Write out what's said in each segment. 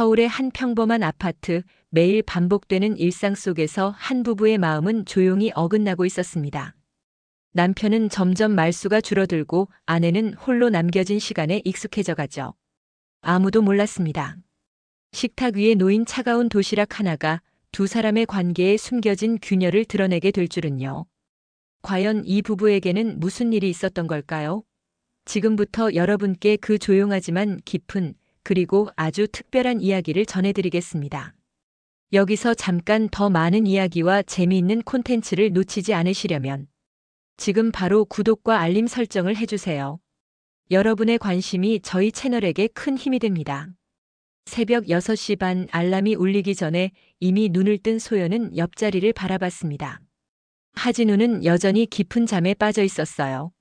서울의 한 평범한 아파트, 매일 반복되는 일상 속에서 한 부부의 마음은 조용히 어긋나고 있었습니다. 남편은 점점 말수가 줄어들고 아내는 홀로 남겨진 시간에 익숙해져 가죠. 아무도 몰랐습니다. 식탁 위에 놓인 차가운 도시락 하나가 두 사람의 관계에 숨겨진 균열을 드러내게 될 줄은요. 과연 이 부부에게는 무슨 일이 있었던 걸까요? 지금부터 여러분께 그 조용하지만 깊은 그리고 아주 특별한 이야기를 전해드리겠습니다. 여기서 잠깐 더 많은 이야기와 재미있는 콘텐츠를 놓치지 않으시려면 지금 바로 구독과 알림 설정을 해주세요. 여러분의 관심이 저희 채널에게 큰 힘이 됩니다. 새벽 6시 반 알람이 울리기 전에 이미 눈을 뜬 소연은 옆자리를 바라봤습니다. 하진우는 여전히 깊은 잠에 빠져 있었어요.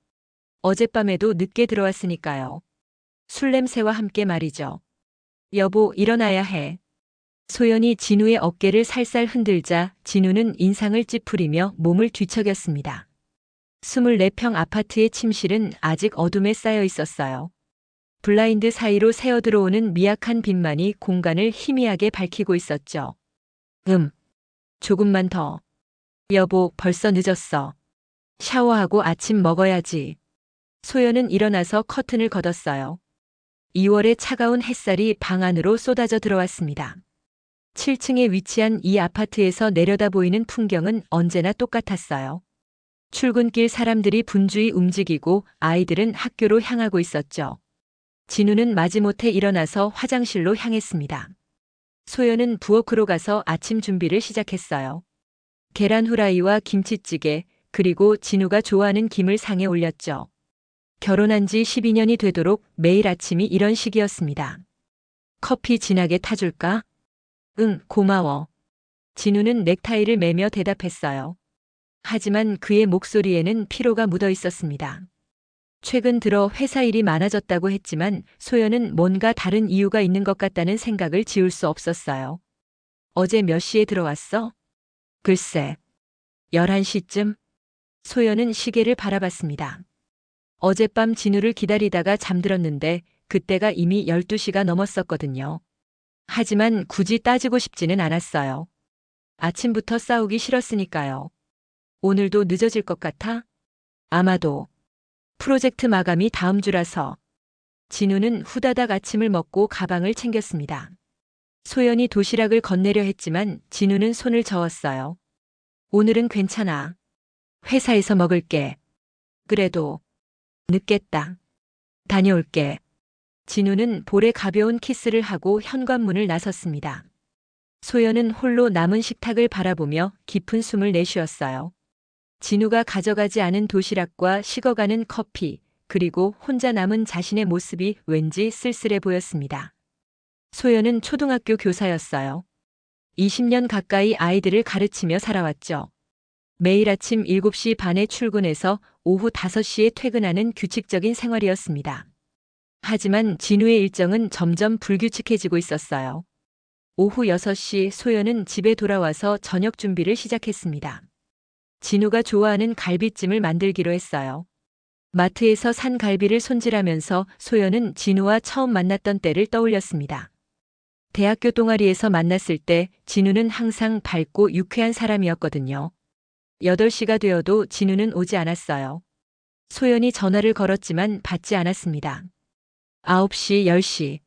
어젯밤에도 늦게 들어왔으니까요. 술 냄새와 함께 말이죠. 여보, 일어나야 해. 소연이 진우의 어깨를 살살 흔들자 진우는 인상을 찌푸리며 몸을 뒤척였습니다. 24평 아파트의 침실은 아직 어둠에 쌓여 있었어요. 블라인드 사이로 새어 들어오는 미약한 빛만이 공간을 희미하게 밝히고 있었죠. 음. 조금만 더. 여보, 벌써 늦었어. 샤워하고 아침 먹어야지. 소연은 일어나서 커튼을 걷었어요. 2월의 차가운 햇살이 방 안으로 쏟아져 들어왔습니다. 7층에 위치한 이 아파트에서 내려다 보이는 풍경은 언제나 똑같았어요. 출근길 사람들이 분주히 움직이고 아이들은 학교로 향하고 있었죠. 진우는 마지못해 일어나서 화장실로 향했습니다. 소연은 부엌으로 가서 아침 준비를 시작했어요. 계란 후라이와 김치찌개, 그리고 진우가 좋아하는 김을 상에 올렸죠. 결혼한 지 12년이 되도록 매일 아침이 이런 식이었습니다. 커피 진하게 타줄까? 응, 고마워. 진우는 넥타이를 매며 대답했어요. 하지만 그의 목소리에는 피로가 묻어 있었습니다. 최근 들어 회사 일이 많아졌다고 했지만 소연은 뭔가 다른 이유가 있는 것 같다는 생각을 지울 수 없었어요. 어제 몇 시에 들어왔어? 글쎄. 11시쯤? 소연은 시계를 바라봤습니다. 어젯밤 진우를 기다리다가 잠들었는데 그때가 이미 12시가 넘었었거든요. 하지만 굳이 따지고 싶지는 않았어요. 아침부터 싸우기 싫었으니까요. 오늘도 늦어질 것 같아? 아마도. 프로젝트 마감이 다음 주라서. 진우는 후다닥 아침을 먹고 가방을 챙겼습니다. 소연이 도시락을 건네려 했지만 진우는 손을 저었어요. 오늘은 괜찮아. 회사에서 먹을게. 그래도 늦겠다. 다녀올게. 진우는 볼에 가벼운 키스를 하고 현관문을 나섰습니다. 소연은 홀로 남은 식탁을 바라보며 깊은 숨을 내쉬었어요. 진우가 가져가지 않은 도시락과 식어가는 커피, 그리고 혼자 남은 자신의 모습이 왠지 쓸쓸해 보였습니다. 소연은 초등학교 교사였어요. 20년 가까이 아이들을 가르치며 살아왔죠. 매일 아침 7시 반에 출근해서 오후 5시에 퇴근하는 규칙적인 생활이었습니다. 하지만 진우의 일정은 점점 불규칙해지고 있었어요. 오후 6시 소연은 집에 돌아와서 저녁 준비를 시작했습니다. 진우가 좋아하는 갈비찜을 만들기로 했어요. 마트에서 산 갈비를 손질하면서 소연은 진우와 처음 만났던 때를 떠올렸습니다. 대학교 동아리에서 만났을 때 진우는 항상 밝고 유쾌한 사람이었거든요. 8시가 되어도 진우는 오지 않았어요. 소연이 전화를 걸었지만 받지 않았습니다. 9시, 10시.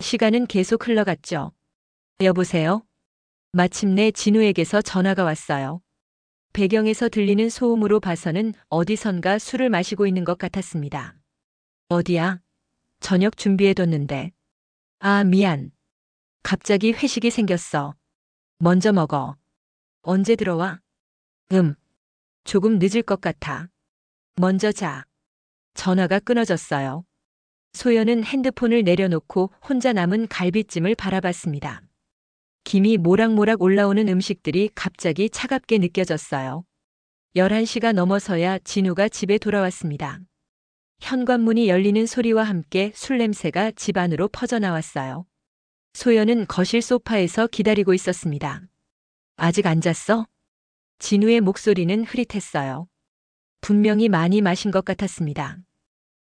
시간은 계속 흘러갔죠. 여보세요? 마침내 진우에게서 전화가 왔어요. 배경에서 들리는 소음으로 봐서는 어디선가 술을 마시고 있는 것 같았습니다. 어디야? 저녁 준비해뒀는데. 아, 미안. 갑자기 회식이 생겼어. 먼저 먹어. 언제 들어와? 음. 조금 늦을 것 같아. 먼저 자. 전화가 끊어졌어요. 소연은 핸드폰을 내려놓고 혼자 남은 갈비찜을 바라봤습니다. 김이 모락모락 올라오는 음식들이 갑자기 차갑게 느껴졌어요. 11시가 넘어서야 진우가 집에 돌아왔습니다. 현관문이 열리는 소리와 함께 술 냄새가 집 안으로 퍼져나왔어요. 소연은 거실 소파에서 기다리고 있었습니다. 아직 안 잤어? 진우의 목소리는 흐릿했어요. 분명히 많이 마신 것 같았습니다.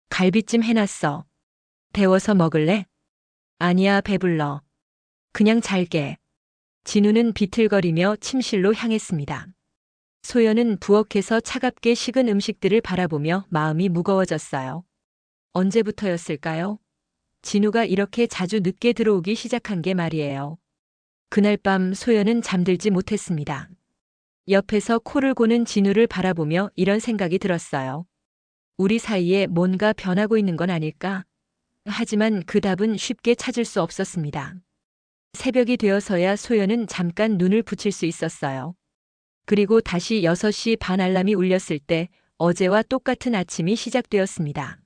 갈비찜 해놨어. 데워서 먹을래? 아니야, 배불러. 그냥 잘게. 진우는 비틀거리며 침실로 향했습니다. 소연은 부엌에서 차갑게 식은 음식들을 바라보며 마음이 무거워졌어요. 언제부터였을까요? 진우가 이렇게 자주 늦게 들어오기 시작한 게 말이에요. 그날 밤 소연은 잠들지 못했습니다. 옆에서 코를 고는 진우를 바라보며 이런 생각이 들었어요. 우리 사이에 뭔가 변하고 있는 건 아닐까? 하지만 그 답은 쉽게 찾을 수 없었습니다. 새벽이 되어서야 소연은 잠깐 눈을 붙일 수 있었어요. 그리고 다시 6시 반 알람이 울렸을 때 어제와 똑같은 아침이 시작되었습니다.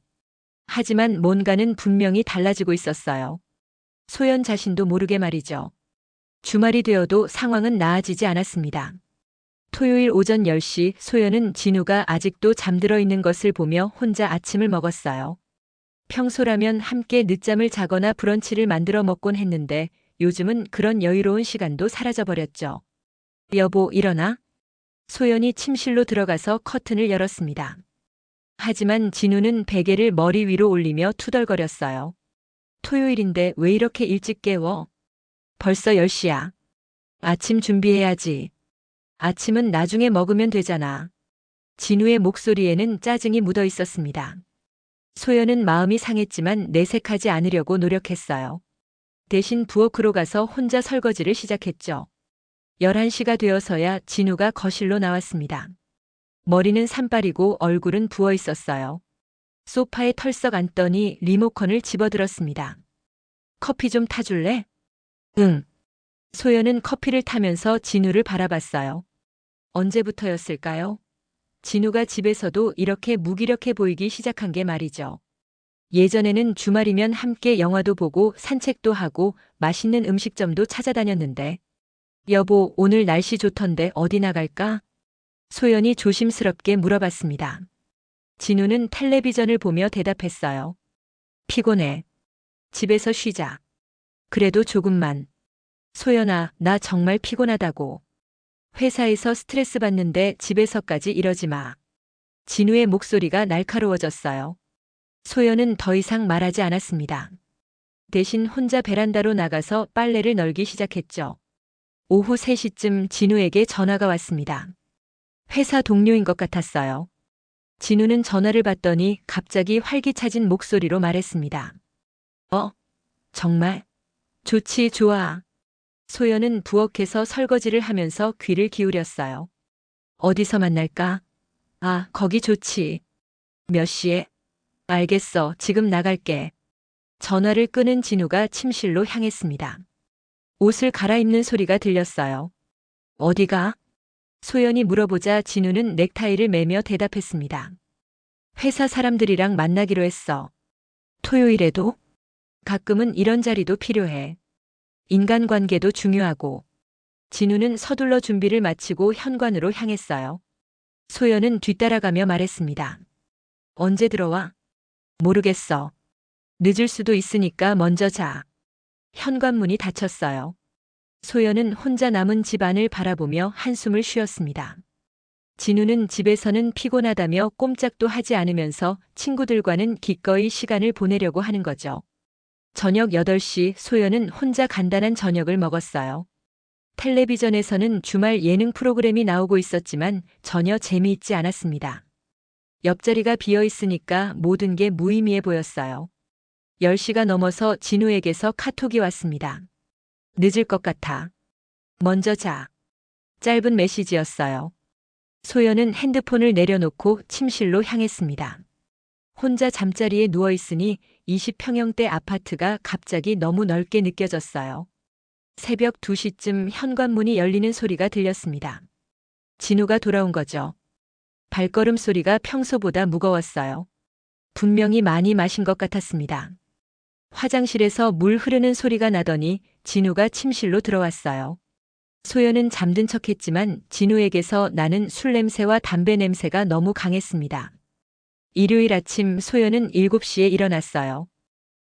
하지만 뭔가는 분명히 달라지고 있었어요. 소연 자신도 모르게 말이죠. 주말이 되어도 상황은 나아지지 않았습니다. 토요일 오전 10시 소연은 진우가 아직도 잠들어 있는 것을 보며 혼자 아침을 먹었어요. 평소라면 함께 늦잠을 자거나 브런치를 만들어 먹곤 했는데 요즘은 그런 여유로운 시간도 사라져버렸죠. 여보, 일어나. 소연이 침실로 들어가서 커튼을 열었습니다. 하지만 진우는 베개를 머리 위로 올리며 투덜거렸어요. 토요일인데 왜 이렇게 일찍 깨워? 벌써 10시야. 아침 준비해야지. 아침은 나중에 먹으면 되잖아. 진우의 목소리에는 짜증이 묻어 있었습니다. 소연은 마음이 상했지만 내색하지 않으려고 노력했어요. 대신 부엌으로 가서 혼자 설거지를 시작했죠. 11시가 되어서야 진우가 거실로 나왔습니다. 머리는 산발이고 얼굴은 부어 있었어요. 소파에 털썩 앉더니 리모컨을 집어들었습니다. 커피 좀 타줄래? 응. 소연은 커피를 타면서 진우를 바라봤어요. 언제부터였을까요? 진우가 집에서도 이렇게 무기력해 보이기 시작한 게 말이죠. 예전에는 주말이면 함께 영화도 보고 산책도 하고 맛있는 음식점도 찾아다녔는데, 여보, 오늘 날씨 좋던데 어디 나갈까? 소연이 조심스럽게 물어봤습니다. 진우는 텔레비전을 보며 대답했어요. 피곤해. 집에서 쉬자. 그래도 조금만. 소연아, 나 정말 피곤하다고. 회사에서 스트레스 받는데 집에서까지 이러지 마. 진우의 목소리가 날카로워졌어요. 소연은 더 이상 말하지 않았습니다. 대신 혼자 베란다로 나가서 빨래를 널기 시작했죠. 오후 3시쯤 진우에게 전화가 왔습니다. 회사 동료인 것 같았어요. 진우는 전화를 받더니 갑자기 활기차진 목소리로 말했습니다. 어? 정말? 좋지, 좋아. 소연은 부엌에서 설거지를 하면서 귀를 기울였어요. 어디서 만날까? 아, 거기 좋지. 몇 시에? 알겠어. 지금 나갈게. 전화를 끄는 진우가 침실로 향했습니다. 옷을 갈아입는 소리가 들렸어요. 어디가? 소연이 물어보자 진우는 넥타이를 매며 대답했습니다. 회사 사람들이랑 만나기로 했어. 토요일에도? 가끔은 이런 자리도 필요해. 인간관계도 중요하고. 진우는 서둘러 준비를 마치고 현관으로 향했어요. 소연은 뒤따라가며 말했습니다. 언제 들어와? 모르겠어. 늦을 수도 있으니까 먼저 자. 현관문이 닫혔어요. 소연은 혼자 남은 집안을 바라보며 한숨을 쉬었습니다. 진우는 집에서는 피곤하다며 꼼짝도 하지 않으면서 친구들과는 기꺼이 시간을 보내려고 하는 거죠. 저녁 8시 소연은 혼자 간단한 저녁을 먹었어요. 텔레비전에서는 주말 예능 프로그램이 나오고 있었지만 전혀 재미있지 않았습니다. 옆자리가 비어 있으니까 모든 게 무의미해 보였어요. 10시가 넘어서 진우에게서 카톡이 왔습니다. 늦을 것 같아. 먼저 자. 짧은 메시지였어요. 소연은 핸드폰을 내려놓고 침실로 향했습니다. 혼자 잠자리에 누워 있으니 20평형대 아파트가 갑자기 너무 넓게 느껴졌어요. 새벽 2시쯤 현관문이 열리는 소리가 들렸습니다. 진우가 돌아온 거죠. 발걸음 소리가 평소보다 무거웠어요. 분명히 많이 마신 것 같았습니다. 화장실에서 물 흐르는 소리가 나더니 진우가 침실로 들어왔어요. 소연은 잠든 척 했지만 진우에게서 나는 술 냄새와 담배 냄새가 너무 강했습니다. 일요일 아침 소연은 7시에 일어났어요.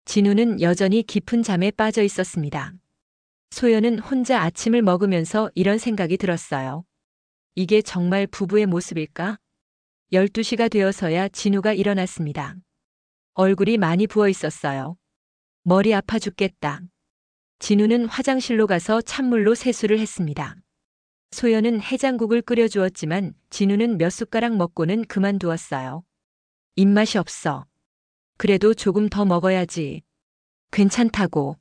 진우는 여전히 깊은 잠에 빠져 있었습니다. 소연은 혼자 아침을 먹으면서 이런 생각이 들었어요. 이게 정말 부부의 모습일까? 12시가 되어서야 진우가 일어났습니다. 얼굴이 많이 부어 있었어요. 머리 아파 죽겠다. 진우는 화장실로 가서 찬물로 세수를 했습니다. 소연은 해장국을 끓여주었지만 진우는 몇 숟가락 먹고는 그만두었어요. 입맛이 없어. 그래도 조금 더 먹어야지. 괜찮다고.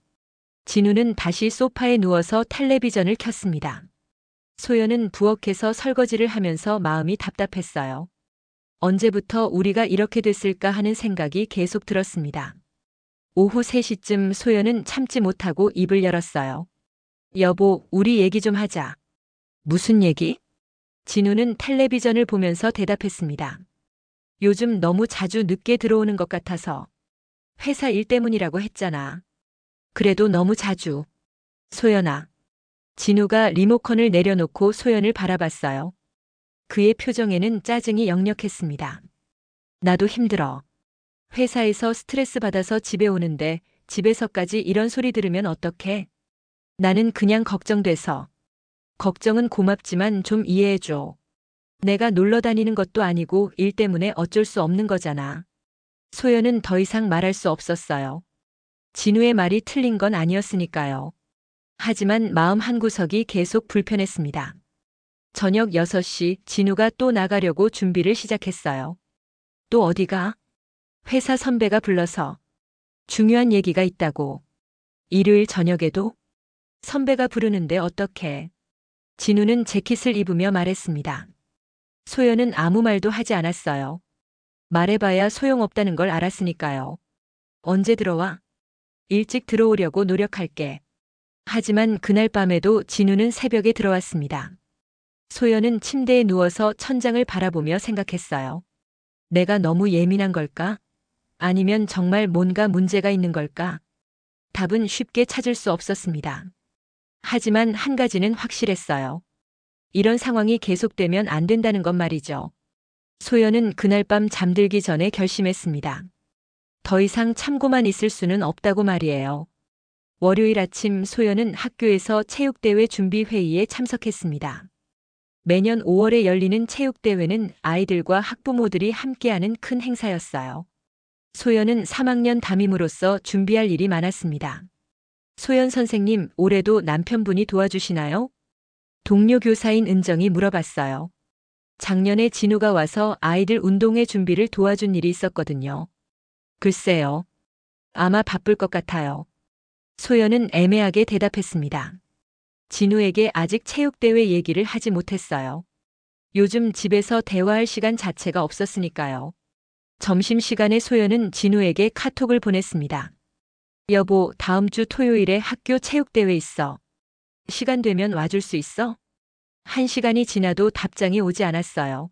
진우는 다시 소파에 누워서 텔레비전을 켰습니다. 소연은 부엌에서 설거지를 하면서 마음이 답답했어요. 언제부터 우리가 이렇게 됐을까 하는 생각이 계속 들었습니다. 오후 3시쯤 소연은 참지 못하고 입을 열었어요. 여보, 우리 얘기 좀 하자. 무슨 얘기? 진우는 텔레비전을 보면서 대답했습니다. 요즘 너무 자주 늦게 들어오는 것 같아서. 회사 일 때문이라고 했잖아. 그래도 너무 자주. 소연아. 진우가 리모컨을 내려놓고 소연을 바라봤어요. 그의 표정에는 짜증이 역력했습니다. 나도 힘들어. 회사에서 스트레스 받아서 집에 오는데 집에서까지 이런 소리 들으면 어떡해? 나는 그냥 걱정돼서. 걱정은 고맙지만 좀 이해해줘. 내가 놀러 다니는 것도 아니고 일 때문에 어쩔 수 없는 거잖아. 소연은 더 이상 말할 수 없었어요. 진우의 말이 틀린 건 아니었으니까요. 하지만 마음 한구석이 계속 불편했습니다. 저녁 6시 진우가 또 나가려고 준비를 시작했어요. 또 어디가? 회사 선배가 불러서 중요한 얘기가 있다고. 일요일 저녁에도 선배가 부르는데 어떡해. 진우는 재킷을 입으며 말했습니다. 소연은 아무 말도 하지 않았어요. 말해봐야 소용없다는 걸 알았으니까요. 언제 들어와? 일찍 들어오려고 노력할게. 하지만 그날 밤에도 진우는 새벽에 들어왔습니다. 소연은 침대에 누워서 천장을 바라보며 생각했어요. 내가 너무 예민한 걸까? 아니면 정말 뭔가 문제가 있는 걸까? 답은 쉽게 찾을 수 없었습니다. 하지만 한 가지는 확실했어요. 이런 상황이 계속되면 안 된다는 것 말이죠. 소연은 그날 밤 잠들기 전에 결심했습니다. 더 이상 참고만 있을 수는 없다고 말이에요. 월요일 아침 소연은 학교에서 체육대회 준비 회의에 참석했습니다. 매년 5월에 열리는 체육대회는 아이들과 학부모들이 함께하는 큰 행사였어요. 소연은 3학년 담임으로서 준비할 일이 많았습니다. 소연 선생님, 올해도 남편분이 도와주시나요? 동료 교사인 은정이 물어봤어요. 작년에 진우가 와서 아이들 운동회 준비를 도와준 일이 있었거든요. 글쎄요. 아마 바쁠 것 같아요. 소연은 애매하게 대답했습니다. 진우에게 아직 체육대회 얘기를 하지 못했어요. 요즘 집에서 대화할 시간 자체가 없었으니까요. 점심시간에 소연은 진우에게 카톡을 보냈습니다. 여보, 다음 주 토요일에 학교 체육대회 있어. 시간 되면 와줄 수 있어? 한 시간이 지나도 답장이 오지 않았어요.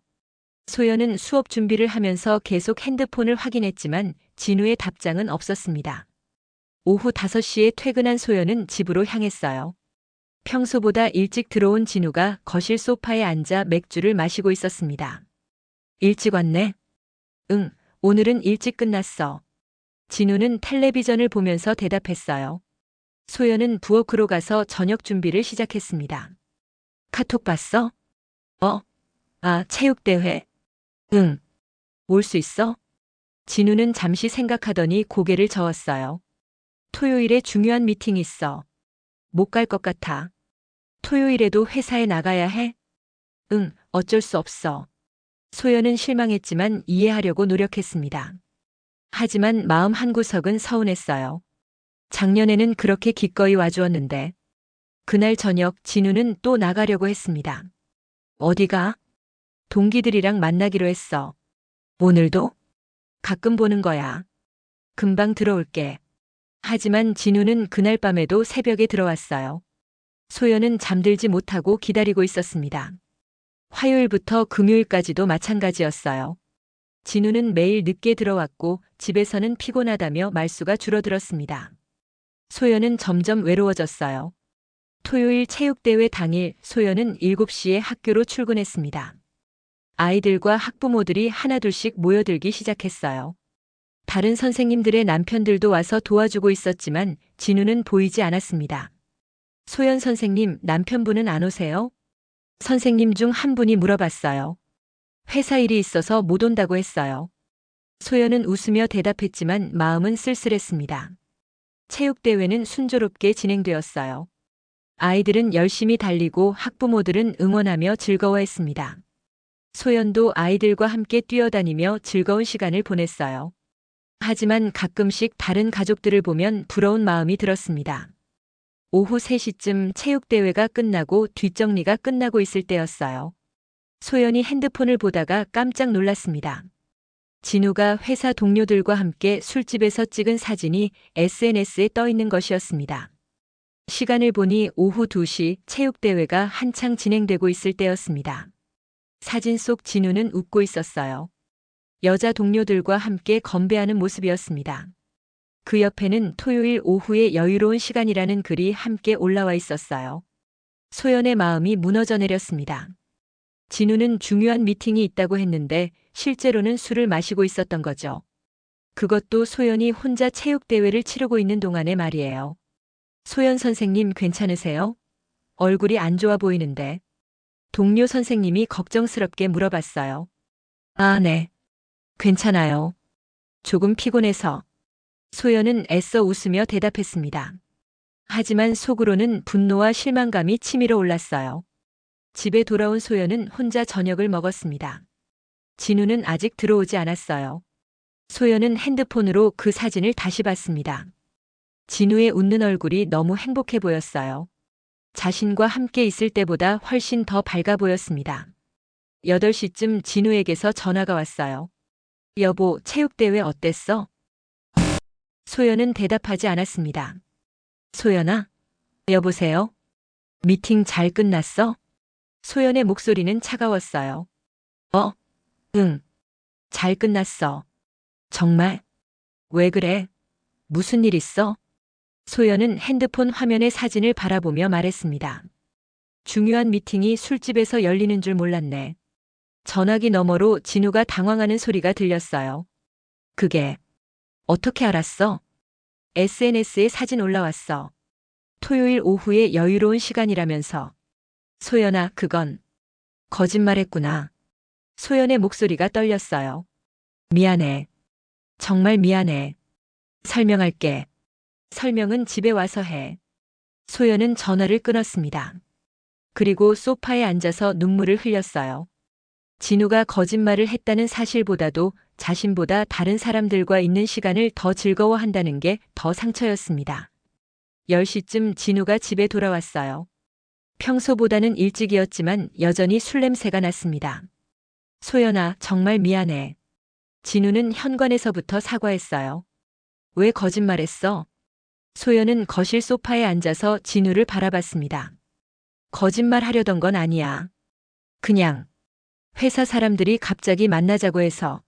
소연은 수업 준비를 하면서 계속 핸드폰을 확인했지만 진우의 답장은 없었습니다. 오후 5시에 퇴근한 소연은 집으로 향했어요. 평소보다 일찍 들어온 진우가 거실 소파에 앉아 맥주를 마시고 있었습니다. 일찍 왔네? 응, 오늘은 일찍 끝났어. 진우는 텔레비전을 보면서 대답했어요. 소연은 부엌으로 가서 저녁 준비를 시작했습니다. 카톡 봤어? 어? 아, 체육대회. 응. 올 수 있어? 진우는 잠시 생각하더니 고개를 저었어요. 토요일에 중요한 미팅 있어. 못 갈 것 같아. 토요일에도 회사에 나가야 해? 응, 어쩔 수 없어. 소연은 실망했지만 이해하려고 노력했습니다. 하지만 마음 한구석은 서운했어요. 작년에는 그렇게 기꺼이 와주었는데 그날 저녁 진우는 또 나가려고 했습니다. 어디가? 동기들이랑 만나기로 했어. 오늘도? 가끔 보는 거야. 금방 들어올게. 하지만 진우는 그날 밤에도 새벽에 들어왔어요. 소연은 잠들지 못하고 기다리고 있었습니다. 화요일부터 금요일까지도 마찬가지였어요. 진우는 매일 늦게 들어왔고 집에서는 피곤하다며 말수가 줄어들었습니다. 소연은 점점 외로워졌어요. 토요일 체육대회 당일 소연은 7시에 학교로 출근했습니다. 아이들과 학부모들이 하나둘씩 모여들기 시작했어요. 다른 선생님들의 남편들도 와서 도와주고 있었지만 진우는 보이지 않았습니다. 소연 선생님, 남편분은 안 오세요? 선생님 중 한 분이 물어봤어요. 회사 일이 있어서 못 온다고 했어요. 소연은 웃으며 대답했지만 마음은 쓸쓸했습니다. 체육대회는 순조롭게 진행되었어요. 아이들은 열심히 달리고 학부모들은 응원하며 즐거워했습니다. 소연도 아이들과 함께 뛰어다니며 즐거운 시간을 보냈어요. 하지만 가끔씩 다른 가족들을 보면 부러운 마음이 들었습니다. 오후 3시쯤 체육대회가 끝나고 뒷정리가 끝나고 있을 때였어요. 소연이 핸드폰을 보다가 깜짝 놀랐습니다. 진우가 회사 동료들과 함께 술집에서 찍은 사진이 SNS에 떠 있는 것이었습니다. 시간을 보니 오후 2시 체육대회가 한창 진행되고 있을 때였습니다. 사진 속 진우는 웃고 있었어요. 여자 동료들과 함께 건배하는 모습이었습니다. 그 옆에는 토요일 오후의 여유로운 시간이라는 글이 함께 올라와 있었어요. 소연의 마음이 무너져 내렸습니다. 진우는 중요한 미팅이 있다고 했는데 실제로는 술을 마시고 있었던 거죠. 그것도 소연이 혼자 체육대회를 치르고 있는 동안의 말이에요. 소연 선생님 괜찮으세요? 얼굴이 안 좋아 보이는데. 동료 선생님이 걱정스럽게 물어봤어요. 아, 네. 괜찮아요. 조금 피곤해서. 소연은 애써 웃으며 대답했습니다. 하지만 속으로는 분노와 실망감이 치밀어 올랐어요. 집에 돌아온 소연은 혼자 저녁을 먹었습니다. 진우는 아직 들어오지 않았어요. 소연은 핸드폰으로 그 사진을 다시 봤습니다. 진우의 웃는 얼굴이 너무 행복해 보였어요. 자신과 함께 있을 때보다 훨씬 더 밝아 보였습니다. 8시쯤 진우에게서 전화가 왔어요. 여보, 체육대회 어땠어? 소연은 대답하지 않았습니다. 소연아? 여보세요? 미팅 잘 끝났어? 소연의 목소리는 차가웠어요. 어? 응. 잘 끝났어. 정말? 왜 그래? 무슨 일 있어? 소연은 핸드폰 화면의 사진을 바라보며 말했습니다. 중요한 미팅이 술집에서 열리는 줄 몰랐네. 전화기 너머로 진우가 당황하는 소리가 들렸어요. 그게 어떻게 알았어? SNS에 사진 올라왔어. 토요일 오후에 여유로운 시간이라면서. 소연아, 그건 거짓말했구나. 소연의 목소리가 떨렸어요. 미안해. 정말 미안해. 설명할게. 설명은 집에 와서 해. 소연은 전화를 끊었습니다. 그리고 소파에 앉아서 눈물을 흘렸어요. 진우가 거짓말을 했다는 사실보다도 자신보다 다른 사람들과 있는 시간을 더 즐거워한다는 게 더 상처였습니다. 10시쯤 진우가 집에 돌아왔어요. 평소보다는 일찍이었지만 여전히 술 냄새가 났습니다. 소연아, 정말 미안해. 진우는 현관에서부터 사과했어요. 왜 거짓말했어? 소연은 거실 소파에 앉아서 진우를 바라봤습니다. 거짓말 하려던 건 아니야. 그냥 회사 사람들이 갑자기 만나자고 해서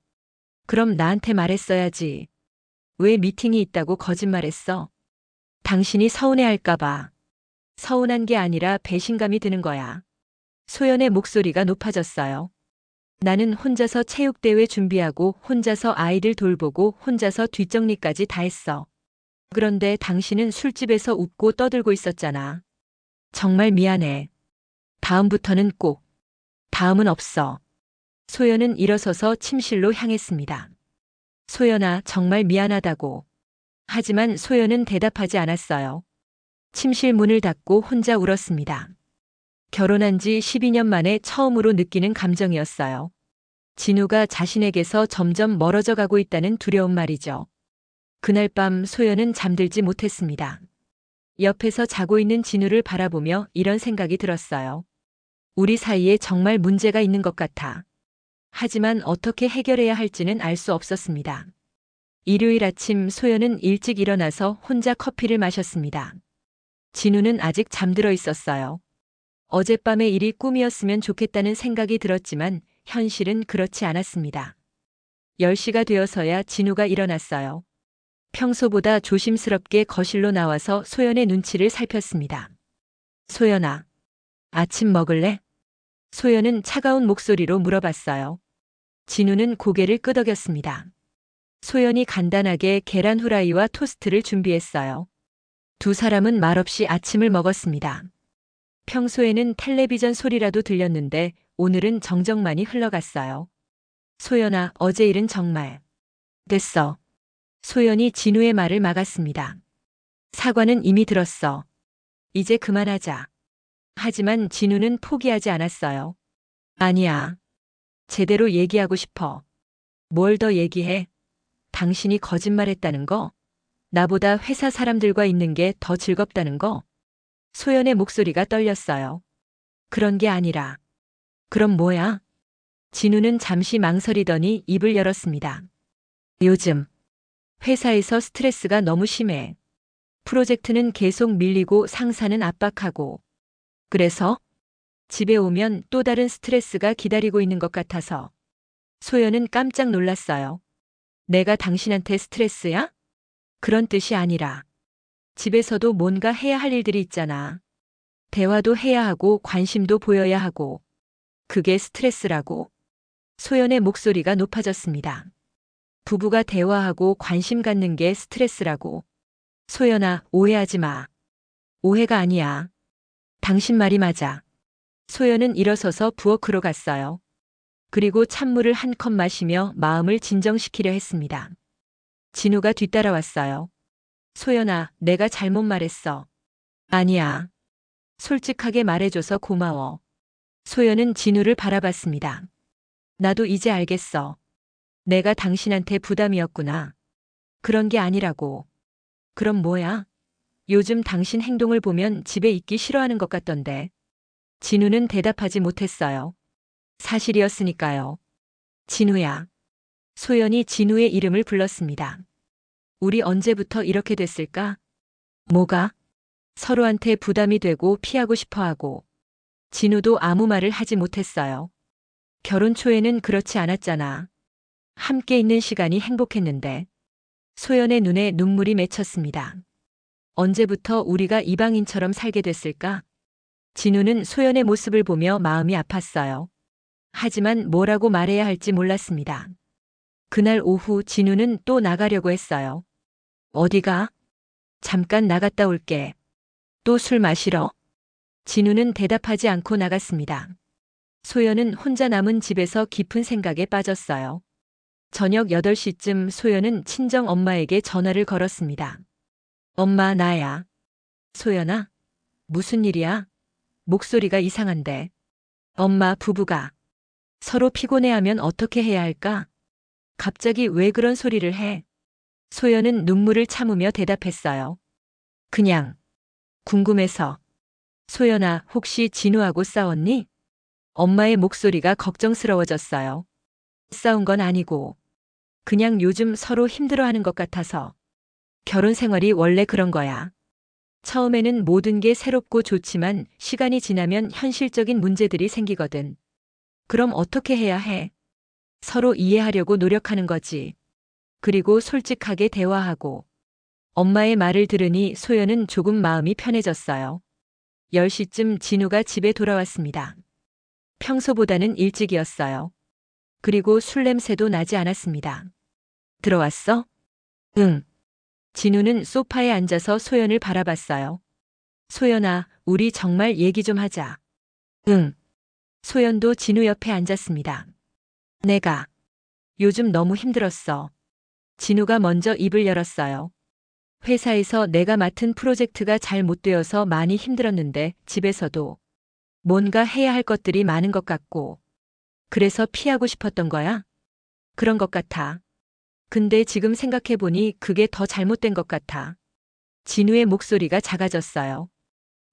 그럼 나한테 말했어야지. 왜 미팅이 있다고 거짓말했어? 당신이 서운해할까봐. 서운한 게 아니라 배신감이 드는 거야. 소연의 목소리가 높아졌어요. 나는 혼자서 체육대회 준비하고 혼자서 아이들 돌보고 혼자서 뒷정리까지 다 했어. 그런데 당신은 술집에서 웃고 떠들고 있었잖아. 정말 미안해. 다음부터는 꼭. 다음은 없어. 소연은 일어서서 침실로 향했습니다. 소연아, 정말 미안하다고. 하지만 소연은 대답하지 않았어요. 침실 문을 닫고 혼자 울었습니다. 결혼한 지 12년 만에 처음으로 느끼는 감정이었어요. 진우가 자신에게서 점점 멀어져 가고 있다는 두려운 말이죠. 그날 밤 소연은 잠들지 못했습니다. 옆에서 자고 있는 진우를 바라보며 이런 생각이 들었어요. 우리 사이에 정말 문제가 있는 것 같아. 하지만 어떻게 해결해야 할지는 알 수 없었습니다. 일요일 아침 소연은 일찍 일어나서 혼자 커피를 마셨습니다. 진우는 아직 잠들어 있었어요. 어젯밤의 일이 꿈이었으면 좋겠다는 생각이 들었지만 현실은 그렇지 않았습니다. 10시가 되어서야 진우가 일어났어요. 평소보다 조심스럽게 거실로 나와서 소연의 눈치를 살폈습니다. 소연아, 아침 먹을래? 소연은 차가운 목소리로 물어봤어요. 진우는 고개를 끄덕였습니다. 소연이 간단하게 계란 후라이와 토스트를 준비했어요. 두 사람은 말없이 아침을 먹었습니다. 평소에는 텔레비전 소리라도 들렸는데 오늘은 정적만이 흘러갔어요. 소연아, 어제 일은 정말. 됐어. 소연이 진우의 말을 막았습니다. 사과는 이미 들었어. 이제 그만하자. 하지만 진우는 포기하지 않았어요. 아니야. 제대로 얘기하고 싶어. 뭘 더 얘기해? 당신이 거짓말했다는 거? 나보다 회사 사람들과 있는 게 더 즐겁다는 거? 소연의 목소리가 떨렸어요. 그런 게 아니라. 그럼 뭐야? 진우는 잠시 망설이더니 입을 열었습니다. 요즘 회사에서 스트레스가 너무 심해. 프로젝트는 계속 밀리고 상사는 압박하고. 그래서 집에 오면 또 다른 스트레스가 기다리고 있는 것 같아서. 소연은 깜짝 놀랐어요. 내가 당신한테 스트레스야? 그런 뜻이 아니라. 집에서도 뭔가 해야 할 일들이 있잖아. 대화도 해야 하고 관심도 보여야 하고. 그게 스트레스라고. 소연의 목소리가 높아졌습니다. 부부가 대화하고 관심 갖는 게 스트레스라고. 소연아, 오해하지 마. 오해가 아니야. 당신 말이 맞아. 소연은 일어서서 부엌으로 갔어요. 그리고 찬물을 한 컵 마시며 마음을 진정시키려 했습니다. 진우가 뒤따라왔어요. 소연아, 내가 잘못 말했어. 아니야. 솔직하게 말해줘서 고마워. 소연은 진우를 바라봤습니다. 나도 이제 알겠어. 내가 당신한테 부담이었구나. 그런 게 아니라고. 그럼 뭐야? 요즘 당신 행동을 보면 집에 있기 싫어하는 것 같던데. 진우는 대답하지 못했어요. 사실이었으니까요. 진우야. 소연이 진우의 이름을 불렀습니다. 우리 언제부터 이렇게 됐을까? 뭐가? 서로한테 부담이 되고 피하고 싶어 하고. 진우도 아무 말을 하지 못했어요. 결혼 초에는 그렇지 않았잖아. 함께 있는 시간이 행복했는데. 소연의 눈에 눈물이 맺혔습니다. 언제부터 우리가 이방인처럼 살게 됐을까? 진우는 소연의 모습을 보며 마음이 아팠어요. 하지만 뭐라고 말해야 할지 몰랐습니다. 그날 오후 진우는 또 나가려고 했어요. 어디가? 잠깐 나갔다 올게. 또 술 마시러? 진우는 대답하지 않고 나갔습니다. 소연은 혼자 남은 집에서 깊은 생각에 빠졌어요. 저녁 8시쯤 소연은 친정 엄마에게 전화를 걸었습니다. 엄마, 나야. 소연아? 무슨 일이야? 목소리가 이상한데. 엄마, 부부가. 서로 피곤해하면 어떻게 해야 할까? 갑자기 왜 그런 소리를 해? 소연은 눈물을 참으며 대답했어요. 그냥. 궁금해서. 소연아, 혹시 진우하고 싸웠니? 엄마의 목소리가 걱정스러워졌어요. 싸운 건 아니고. 그냥 요즘 서로 힘들어하는 것 같아서. 결혼 생활이 원래 그런 거야. 처음에는 모든 게 새롭고 좋지만 시간이 지나면 현실적인 문제들이 생기거든. 그럼 어떻게 해야 해? 서로 이해하려고 노력하는 거지. 그리고 솔직하게 대화하고. 엄마의 말을 들으니 소연은 조금 마음이 편해졌어요. 10시쯤 진우가 집에 돌아왔습니다. 평소보다는 일찍이었어요. 그리고 술 냄새도 나지 않았습니다. 들어왔어? 응. 진우는 소파에 앉아서 소연을 바라봤어요. 소연아, 우리 정말 얘기 좀 하자. 응. 소연도 진우 옆에 앉았습니다. 내가 요즘 너무 힘들었어. 진우가 먼저 입을 열었어요. 회사에서 내가 맡은 프로젝트가 잘 못 되어서 많이 힘들었는데 집에서도 뭔가 해야 할 것들이 많은 것 같고 그래서 피하고 싶었던 거야? 그런 것 같아. 근데 지금 생각해보니 그게 더 잘못된 것 같아. 진우의 목소리가 작아졌어요.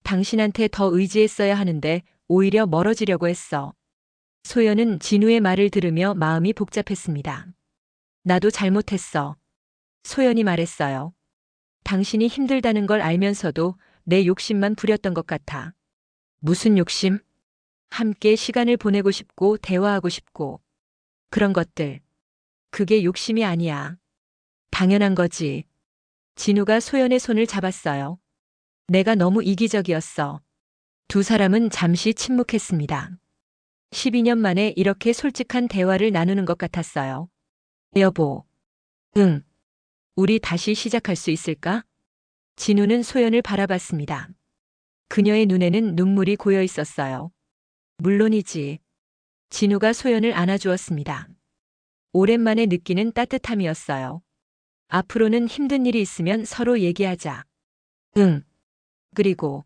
당신한테 더 의지했어야 하는데 오히려 멀어지려고 했어. 소연은 진우의 말을 들으며 마음이 복잡했습니다. 나도 잘못했어. 소연이 말했어요. 당신이 힘들다는 걸 알면서도 내 욕심만 부렸던 것 같아. 무슨 욕심? 함께 시간을 보내고 싶고 대화하고 싶고. 그런 것들. 그게 욕심이 아니야. 당연한 거지. 진우가 소연의 손을 잡았어요. 내가 너무 이기적이었어. 두 사람은 잠시 침묵했습니다. 12년 만에 이렇게 솔직한 대화를 나누는 것 같았어요. 여보. 응. 우리 다시 시작할 수 있을까? 진우는 소연을 바라봤습니다. 그녀의 눈에는 눈물이 고여 있었어요. 물론이지. 진우가 소연을 안아주었습니다. 오랜만에 느끼는 따뜻함이었어요. 앞으로는 힘든 일이 있으면 서로 얘기하자. 응. 그리고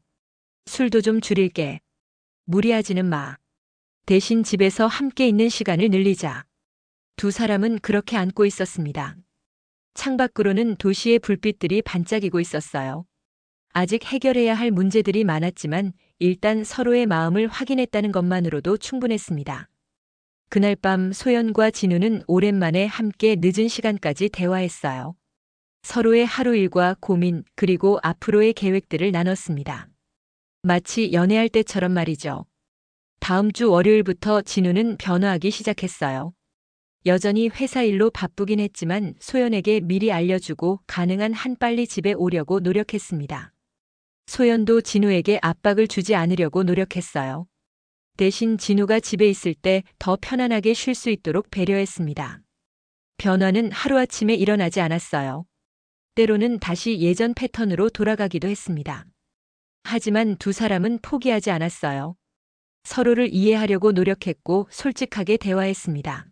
술도 좀 줄일게. 무리하지는 마. 대신 집에서 함께 있는 시간을 늘리자. 두 사람은 그렇게 안고 있었습니다. 창밖으로는 도시의 불빛들이 반짝이고 있었어요. 아직 해결해야 할 문제들이 많았지만 일단 서로의 마음을 확인했다는 것만으로도 충분했습니다. 그날 밤 소연과 진우는 오랜만에 함께 늦은 시간까지 대화했어요. 서로의 하루 일과 고민 그리고 앞으로의 계획들을 나눴습니다. 마치 연애할 때처럼 말이죠. 다음 주 월요일부터 진우는 변화하기 시작했어요. 여전히 회사 일로 바쁘긴 했지만 소연에게 미리 알려주고 가능한 한 빨리 집에 오려고 노력했습니다. 소연도 진우에게 압박을 주지 않으려고 노력했어요. 대신 진우가 집에 있을 때 더 편안하게 쉴 수 있도록 배려했습니다. 변화는 하루아침에 일어나지 않았어요. 때로는 다시 예전 패턴으로 돌아가기도 했습니다. 하지만 두 사람은 포기하지 않았어요. 서로를 이해하려고 노력했고 솔직하게 대화했습니다.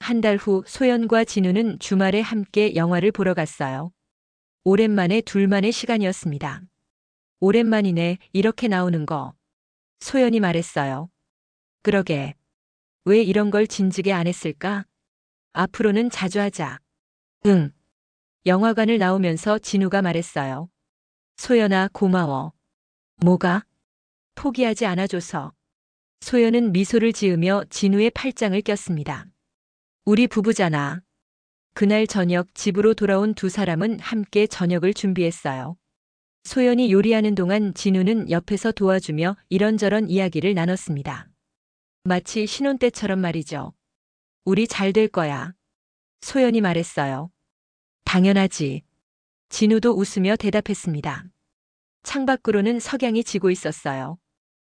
한 달 후 소연과 진우는 주말에 함께 영화를 보러 갔어요. 오랜만에 둘만의 시간이었습니다. 오랜만이네, 이렇게 나오는 거. 소연이 말했어요. 그러게. 왜 이런 걸 진즉에 안 했을까? 앞으로는 자주 하자. 응. 영화관을 나오면서 진우가 말했어요. 소연아, 고마워. 뭐가? 포기하지 않아줘서. 소연은 미소를 지으며 진우의 팔짱을 꼈습니다. 우리 부부잖아. 그날 저녁 집으로 돌아온 두 사람은 함께 저녁을 준비했어요. 소연이 요리하는 동안 진우는 옆에서 도와주며 이런저런 이야기를 나눴습니다. 마치 신혼 때처럼 말이죠. 우리 잘 될 거야. 소연이 말했어요. 당연하지. 진우도 웃으며 대답했습니다. 창밖으로는 석양이 지고 있었어요.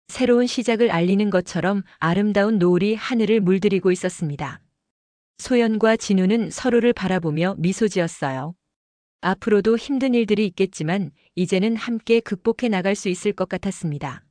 새로운 시작을 알리는 것처럼 아름다운 노을이 하늘을 물들이고 있었습니다. 소연과 진우는 서로를 바라보며 미소 지었어요. 앞으로도 힘든 일들이 있겠지만 이제는 함께 극복해 나갈 수 있을 것 같았습니다.